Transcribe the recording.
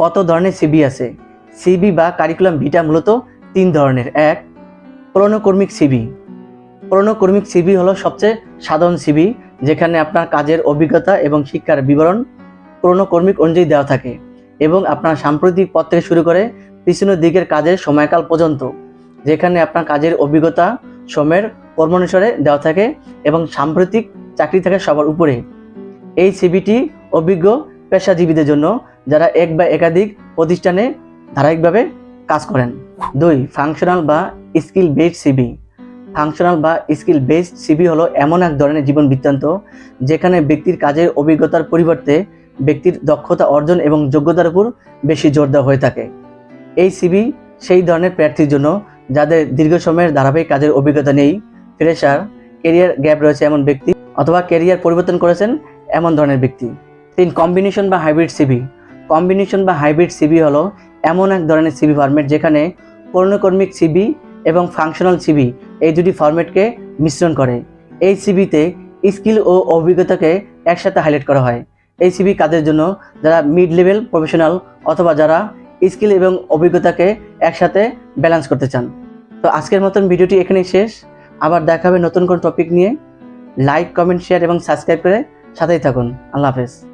কত ধরনের সিবি আছে? সিবি বা কারিকুলাম ভিটা মূলত তিন ধরনের। এক পুরনোকর্মিক সিবি পুরনোকর্মিক সিবি হলো সবচেয়ে সাধারণ সিবি যেখানে আপনার কাজের অভিজ্ঞতা এবং শিক্ষার বিবরণ পুরনোকর্মিক অনুযায়ী দেওয়া থাকে এবং আপনার সাম্প্রতিক পথ থেকে শুরু করে পিছনের দিকের কাজের সময়কাল পর্যন্ত, যেখানে আপনার কাজের অভিজ্ঞতা, সময়ের কর্মানুসারে দেওয়া থাকে এবং সাম্প্রতিক চাকরি থাকে সবার উপরে। এই সিবিটি অভিজ্ঞ পেশাজীবীদের জন্য যারা এক বা একাধিক প্রতিষ্ঠানে ধারাবাহিকভাবে কাজ করেন। দুই ফাংশনাল বা স্কিল বেসড সিবি ফাংশনাল বা স্কিল বেসড সিবি হলো এমন এক ধরনের জীবন বৃত্তান্ত যেখানে ব্যক্তির কাজের অভিজ্ঞতার পরিবর্তে ব্যক্তির দক্ষতা অর্জন এবং যোগ্যতার উপর বেশি জোর দেওয়া হয়ে থাকে। এই সিবি সেই ধরনের প্রার্থীর জন্য যাদের দীর্ঘ সময়ের ধারাবাহিক কাজের অভিজ্ঞতা নেই ফ্রেশার কেরিয়ার গ্যাপ রয়েছে এমন ব্যক্তি অথবা কেরিয়ার পরিবর্তন করেছেন এমন ধরনের ব্যক্তি। তিন কম্বিনেশন বা হাইব্রিড সিবি কম্বিনেশন বা হাইব্রিড সিবি হলো এমন এক ধরনের সিবি ফরম্যাট যেখানে পূর্ণকর্মিক সিবি এবং ফাংশনাল সিবি এই দুটি ফরম্যাটকে মিশ্রণ করে। এই সিবিতে স্কিল ও অভিজ্ঞতাকে একসাথে হাইলাইট করা হয়। এই সিবি কাজের জন্য? যারা মিড লেভেল প্রফেশনাল অথবা যারা স্কিল এবং অভিজ্ঞতাকে একসাথে ব্যালেন্স করতে চান। তো আজকের মতন ভিডিওটি এখানেই শেষ। আবার দেখা হবে নতুন কোন টপিক নিয়ে। লাইক কমেন্ট শেয়ার এবং সাবস্ক্রাইব করে সাথেই থাকুন। আল্লাহ হাফেজ।